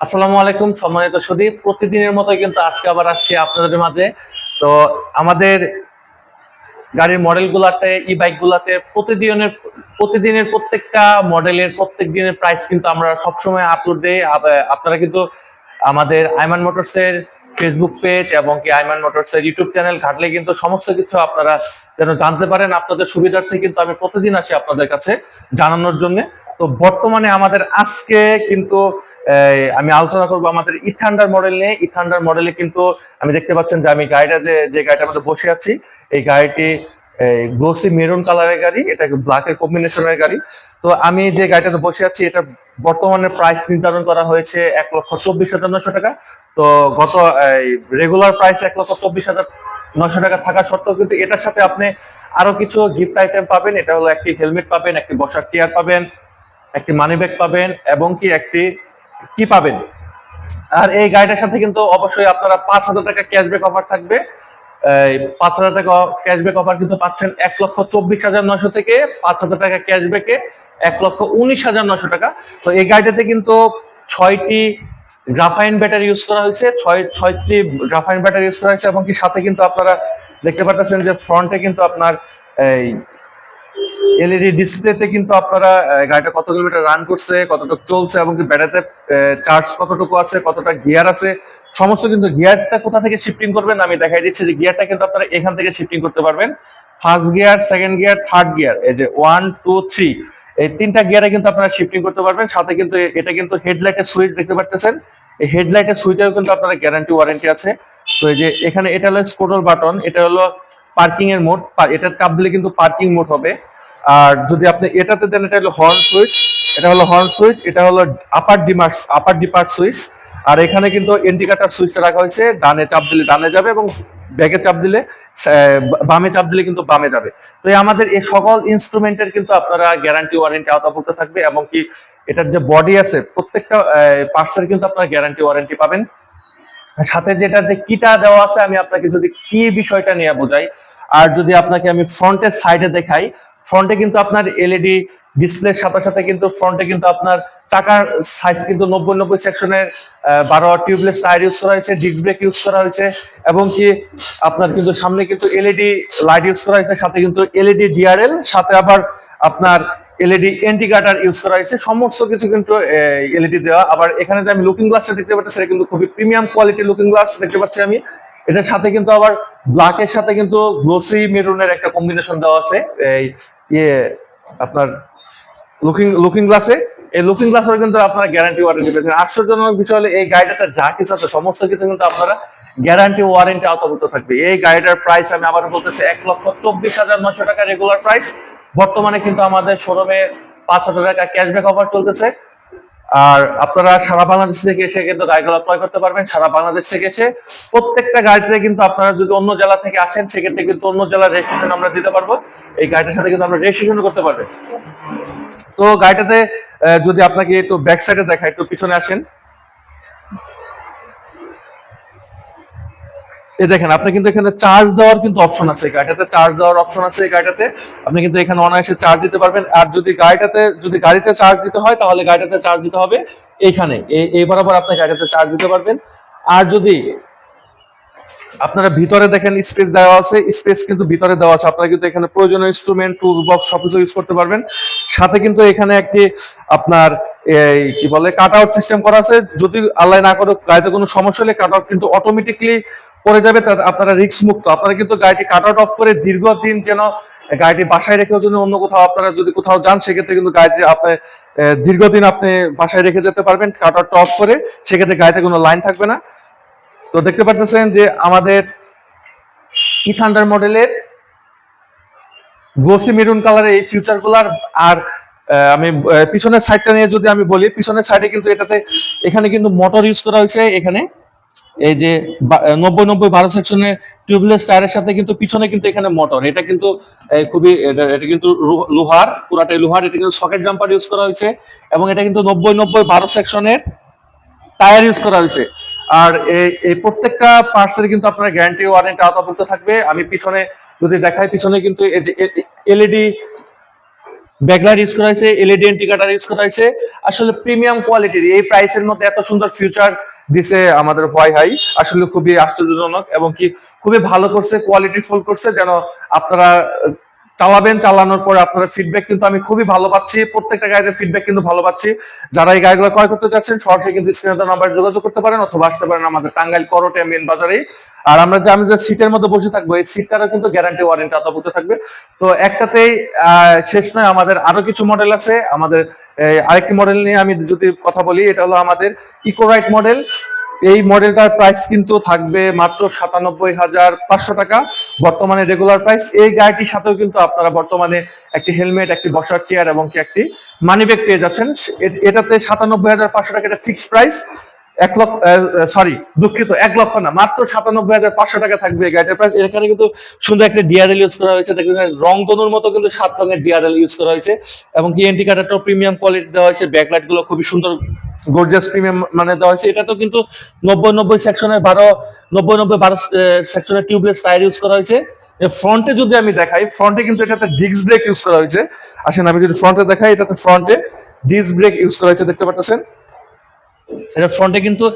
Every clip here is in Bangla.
আসসালামু আলাইকুম, সম্মানিত সুদীপ। প্রতিদিনের মতো কিন্তু আজকে আবার আসছি আপনাদের মাঝে। তো আমাদের গাড়ির মডেল গুলাতে ই বাইক গুলাতে প্রতিদিনের প্রতিদিনের প্রত্যেকটা মডেলের প্রত্যেক দিনের প্রাইস কিন্তু আমরা সবসময় আপলোড দিই। আপনারা কিন্তু আমাদের আইমান মোটরস এর ফেসবুক পেজ এবং কি আইমান মোটরস এর ইউটিউব চ্যানেল ঘাটলে কিন্তু সমস্ত কিছু আপনারা যেন জানতে পারেন। আপনাদের সুবিধার্থে কিন্তু আমি প্রতিদিন আসি আপনাদের কাছে জানানোর জন্য। তো বর্তমানে আমাদের আজকে কিন্তু আমি আলোচনা করব আমাদের ইথান্ডার মডেল নিয়ে। ইথান্ডার মডেলে কিন্তু আমি দেখতে পাচ্ছেন যে আমি গাড়িটা যে যে গাড়িটার মধ্যে বসে আছি, এই গাড়িটি গ্লোসি মেরুন কালারের গাড়ি, এটা ব্ল্যাকের কম্বিনেশনের গাড়ি? তো আমি যে গাড়িটাতে বসে আছি, এটা বর্তমানে প্রাইস নির্ধারণ করা হয়েছে এক লক্ষ চব্বিশ হাজার নশো টাকা। তো গত রেগুলার প্রাইস এক লক্ষ চব্বিশ হাজার নশো টাকা থাকা সত্ত্বেও কিন্তু এটার সাথে আপনি আরও কিছু গিফট আইটেম পাবেন। এটা হলো একটি হেলমেট পাবেন, একটি বসার চেয়ার পাবেন, একটি মানি ব্যাগ পাবেন, এবং কি একটি কি পাবেন। আর এই গাড়িটার সাথে কিন্তু অবশ্যই আপনারা পাঁচ হাজার টাকা ক্যাশব্যাক অফার থাকবে। পাঁচ হাজার টাকা ক্যাশব্যাক অফার কিন্তু পাচ্ছেন এক লক্ষ চব্বিশ হাজার নশো থেকে পাঁচ হাজার টাকা ক্যাশব্যাকে এক লক্ষ উনিশ হাজার নশো টাকা। তো এই গাড়িটাতে কিন্তু ছয়টি গ্রাফাইন ব্যাটারি ইউজ করা হয়েছে, ছয়, ছয়টি গ্রাফাইন ব্যাটারি ইউজ করা হয়েছে এবং কি সাথে কিন্তু আপনারা দেখতে পাচ্ছেন যে ফ্রন্টে কিন্তু আপনার এই এলইডি ডিসপ্লেতে কিন্তু আপনারা গাড়িটা কত কিলোমিটার রান করছে, কতটুকু চলছে এবং কি ব্যাটারিতে চার্জ কতটুকু আছে, কতটা গিয়ার আছে, সমস্ত কিন্তু গিয়ারটা কোথা থেকে শিফটিং করবেন আমি দেখাই দিচ্ছি যে গিয়ারটা কিন্তু আপনারা এখান থেকে শিফটিং করতে পারবেন। First gear second gear third gear এই যে ওয়ান টু থ্রি এই তিনটা গিয়ারে কিন্তু আপনারা শিফটিং করতে পারবেন। সাথে কিন্তু এটা কিন্তু হেডলাইটের সুইচ দেখতে পাচ্ছেন এই হেডলাইটের সুইচেও কিন্তু আপনারা গ্যারান্টি ওয়ারেন্টি আছে। তো এই যে এখানে এটা হলো স্কোডল বাটন এটা হলো পার্কিং এর মোড এটা চাপ দিলে কিন্তু পার্কিং মোড হবে। আর যদি আপনি এটাতে দেন, এটা হলো হর্ন সুইচ এটা হলো হর্ন সুইচ এটা হলো আপার ডিমার্স আপার ডিপার্ট সুইচ আর এখানে কিন্তু ইন্ডিকেটর সুইচটা রাখা হয়েছে, ডানে চাপ দিলে ডানে যাবে এবং ব্যাগে চাপ দিলে বামে চাপ দিলে কিন্তু বামে যাবে। তো আমাদের এই সকল ইনস্ট্রুমেন্টের কিন্তু আপনারা গ্যারান্টি ওয়ারেন্টি আওতাভুক্ত থাকবে এবং কি এটার যে বডি আছে, প্রত্যেকটা পার্টসের কিন্তু আপনারা গ্যারান্টি ওয়ারেন্টি পাবেন। সাথে যেটা যে কিটা দেওয়া আছে, আমি আপনাকে যদি কি বিষয়টা নিয়ে বোঝাই, আর যদি আপনাকে আমি ফ্রন্টের সাইডে দেখাই ফ্রন্টে কিন্তু আপনার এলইডি ডিসপ্লের সাথে সাথে কিন্তু ফ্রন্টে কিন্তু আপনার চাকার সাইজ কিন্তু নব্বই নব্বই সেকশনের বারো টিউবলেস টায়ার ইউজ করা হয়েছে ডিস্ক ব্রেক ইউজ করা হয়েছে, এবং কি আপনার কিন্তু সামনে কিন্তু এলইডি লাইট ইউজ করা হয়েছে, সাথে কিন্তু এলইডি ডিআরএল সাথে আবার আপনার এলইডি ইন্ডিকেটর ইউজ করা হয়েছে, সমস্ত কিছু কিন্তু এলইডি দেওয়া। আবার এখানে যে আমি লুকিং গ্লাসটা দেখতে পাচ্ছি, সেটা কিন্তু খুবই প্রিমিয়াম কোয়ালিটি লুকিং গ্লাস দেখতে পাচ্ছি আমি। এটার সাথে কিন্তু আবার ব্ল্যাকের সাথে কিন্তু গ্লোসি মেরুনের একটা কম্বিনেশন দেওয়া আছে, এই ইয়ে আপনার লুকিং লুকিং গ্লাসে এই লুকিং গ্লাসের কিন্তু আপনারা গ্যারান্টি ওয়ারেন্টি পেয়েছেন। আশ্চর্যজনক বিষয় হলো, এই গাড়িটাতে যা কিছু আছে, সমস্ত কিছু কিন্তু আপনারা গ্যারান্টি ওয়ারেন্টি আওতাভুক্ত থাকবে। এই গাড়িটার প্রাইস আমি আবার বলতেছি, এক লক্ষ চব্বিশ হাজার নশো টাকা রেগুলার প্রাইস বর্তমানে কিন্তু আমাদের শোরুমে পাঁচ হাজার টাকা ক্যাশব্যাক অফার চলতেছে। আর আপনারা সারা বাংলাদেশ থেকে এসে কিন্তু গাড়িগুলো ক্রয় করতে পারবেন, সারা বাংলাদেশ থেকে এসে প্রত্যেকটা গাড়িতে কিন্তু আপনারা যদি অন্য জেলা থেকে আসেন, সেক্ষেত্রে কিন্তু অন্য জেলার রেজিস্ট্রেশন আমরা দিতে পারব। এই গাড়িটার সাথে কিন্তু আমরা রেজিস্ট্রেশন করতে পারবেন। তো গাড়িটাতে যদি আপনাকে একটু ব্যাক সাইডে দেখায় একটু পিছনে আসেন। এই দেখেন, আপনি কিন্তু এখানে চার্জ দেওয়ার কিন্তু অপশন আছে গাড়িটাতে চার্জ দেওয়ার অপশন আছে এই গাড়িটাতে। আপনি কিন্তু এখানে অনায়াসে চার্জ দিতে পারবেন। আর যদি গাড়িটাতে, যদি গাড়িতে চার্জ দিতে হয়, তাহলে গাড়িটাতে চার্জ দিতে হবে এইখানে এই- এই বরাবর আপনি গাড়িটাতে চার্জ দিতে পারবেন। আর যদি আপনারা ভিতরে দেখেন স্পেস দেওয়া আছে স্পেস কিন্তু ভিতরে দেওয়া আছে। আপনারা কিন্তু এখানে প্রয়োজনীয় ইনস্ট্রুমেন্ট টুল বক্স সবকিছু ইউজ করতে পারবেন। সাথে কিন্তু এখানে একটি আপনার এই কি বলে কাট আউট সিস্টেম করা আছে। যদি আল্লাহ না করে গাড়িতে কোনো সমস্যা হলে কাট আউট কিন্তু অটোমেটিকলি পড়ে যাবে আপনারা রিস্ক মুক্ত আপনারা কিন্তু গাড়িটি কাট আউট অফ করে দীর্ঘদিন যেন গাড়িটি বাসায় রেখেও জন্য অন্য কোথাও আপনারা যদি কোথাও যান, সেক্ষেত্রে কিন্তু গাড়িটি আপনি দীর্ঘদিন আপনি বাসায় রেখে যেতে পারবেন কাট আউট অফ করে, সেক্ষেত্রে গাড়িতে কোনো লাইন থাকবে না। তো দেখতে পাচ্ছেন যে আমাদের ইথান্ডার মডেলের গ্লোসি মেরুন কালারের এই ফিউচারগুলার আর আমি পিছনের সাইডটা নিয়ে যদি আমি বলি, পিছনের সাইডে কিন্তু এটাতে, এখানে কিন্তু মোটর ইউজ করা হয়েছে এখানে। এই যে নব্বই নব্বই বারো সেকশনের টিউবলেস টায়ারের সাথে কিন্তু পিছনে কিন্তু এখানে মোটর এটা কিন্তু খুবই, এটা কিন্তু লোহার, পুরাটাই লোহার। এটা কিন্তু সকেট জাম্পার ইউজ করা হয়েছে এবং এটা কিন্তু নব্বই নব্বই বারো সেকশনের টায়ার ইউজ করা হয়েছে। আর এই প্রত্যেকটা পার্টসের কিন্তু আপনার গ্যারান্টি ওয়ারেন্টি আওতাভুক্ত থাকবে। আমি পিছনে যদি দেখাই, পিছনে কিন্তু এলইডি ব্যাকলাইট ইউজ করা হয়েছে এলইডি ইন্ডিকেটর ইউজ করা হয়েছে। আসলে প্রিমিয়াম কোয়ালিটির এই প্রাইসের মধ্যে এত সুন্দর ফিউচার দিছে আমাদের হোয়াই হাই আসলে খুবই আশ্চর্যজনক এবং কি খুবই ভালো করছে কোয়ালিটি ফুল করছে, যেন আপনারা চালাবেন, চালানোর পরে আপনারা ফিডব্যাক কিন্তু আমি খুবই ভালো পাচ্ছি। প্রত্যেকটা গাড়ির ফিডব্যাক কিন্তু ভালো পাচ্ছি। যারা এই গাড়িগুলো ক্রয় করতে চাচ্ছেন, সরাসরি কিন্তু স্ক্রিনে নাম্বার যোগাযোগ করতে পারেন অথবা আসতে পারেন আমাদের টাঙ্গাইল করটে মেন বাজারে। আর আমরা যে, আমি যে সিটের মধ্যে বসে থাকব, এই সিটটারও কিন্তু গ্যারান্টি ওয়ারেন্টি আতাভুক্ত থাকবে। তো একটাতেই শেষ নয়, আমাদের আরও কিছু মডেল আছে। আমাদের আরেকটি মডেল নিয়ে আমি যদি কথা বলি, এটা হলো আমাদের ইকোরাইট মডেল এই মডেলটার প্রাইস কিন্তু থাকবে মাত্র সাতানব্বই হাজার পাঁচশো টাকা। বর্তমানে রেগুলার প্রাইস এই গাড়িটির সাথেও কিন্তু আপনারা বর্তমানে একটি হেলমেট একটি বসার চেয়ার এবং কি একটি মানিব্যাগ পেয়ে যাচ্ছেন। এটাতে সাতানব্বই হাজার পাঁচশো টাকা এটা ফিক্সড প্রাইস এক লক্ষ সরি দুঃখিত, এক লক্ষ না, মাত্র সাতানব্বই হাজার পাঁচশো টাকা থাকবে এই গাড়িটার প্রাইস এখানে কিন্তু সুন্দর একটা ডিআরএল ইউজ করা হয়েছে। দেখবেন রং তনুর মতো কিন্তু সাত রঙের ডিআরএল ইউজ করা হয়েছে। এবং কি এন্টি কাটারটাও প্রিমিয়াম কোয়ালিটি দেওয়া হয়েছে। ব্যাকলাইটগুলো খুবই সুন্দর গর্জিয়াস প্রিমিয়াম মানে দেওয়া হয়েছে। এটা তো কিন্তু নব্বই নব্বই সেকশনের বারো, নব্বই নব্বই, বারো সেকশনের টিউবলেস টায়ার ইউজ করা হয়েছে। ফ্রন্টে যদি আমি দেখাই ফ্রন্টে কিন্তু এটাতে ডিস্ক ব্রেক ইউজ করা হয়েছে। আসেন, আমি যদি ফ্রন্টে দেখাই, এটাতে ফ্রন্টে ডিস্ক ব্রেক ইউজ করা হয়েছে। দেখতে পাচ্ছেন? এটা ফ্রন্টে কিন্তু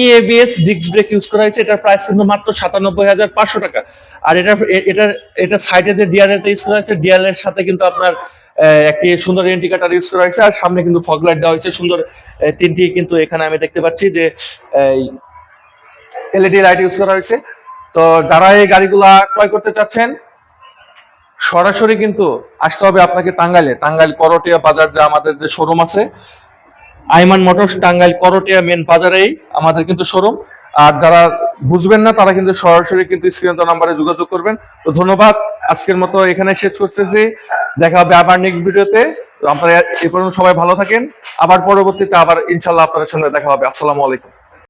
ইএবিএস ডিস্ক ব্রেক ইউজ করা হয়েছে। এটার প্রাইস কিন্তু মাত্র সাতানব্বই হাজার পাঁচশো টাকা। আর এটা এটা এটা সাইডে যে ডিআরএলটা ইউজ করা হয়েছে ডিআরএল এর সাথে কিন্তু আপনার একটি সুন্দর ইন্ডিকেটর ইউজ করা হয়েছে। আর সামনে কিন্তু ফগ লাইট দেওয়া হয়েছে। সুন্দর তিনটি কিন্তু এখানে আমি দেখতে পাচ্ছি যে এলইডি লাইট ইউজ করা হয়েছে। তো যারা এই গাড়িগুলা ক্রয় করতে চাচ্ছেন, সরাসরি কিন্তু আসতে হবে আপনাকে টাঙ্গাইলে। টাঙ্গাইল করটিয়া বাজার যে আমাদের যে শোরুম আছে আইমান মোটরস টাঙ্গাইল করটিয়া মেন বাজারেই আমাদের কিন্তু শোরুম। আর যারা বুঝবেন না, তারা কিন্তু সরাসরি কিন্তু স্ক্রিন নাম্বারে যোগাযোগ করবেন। তো ধন্যবাদ, আজকের মতো এখানে শেষ করতেছি। দেখা হবে আবার নেক্সট ভিডিওতে। আপনারা এ পর্যন্ত সবাই ভালো থাকেন। আবার পরবর্তীতে আবার ইনশাল্লাহ আপনাদের সঙ্গে দেখা হবে। আসসালামু আলাইকুম।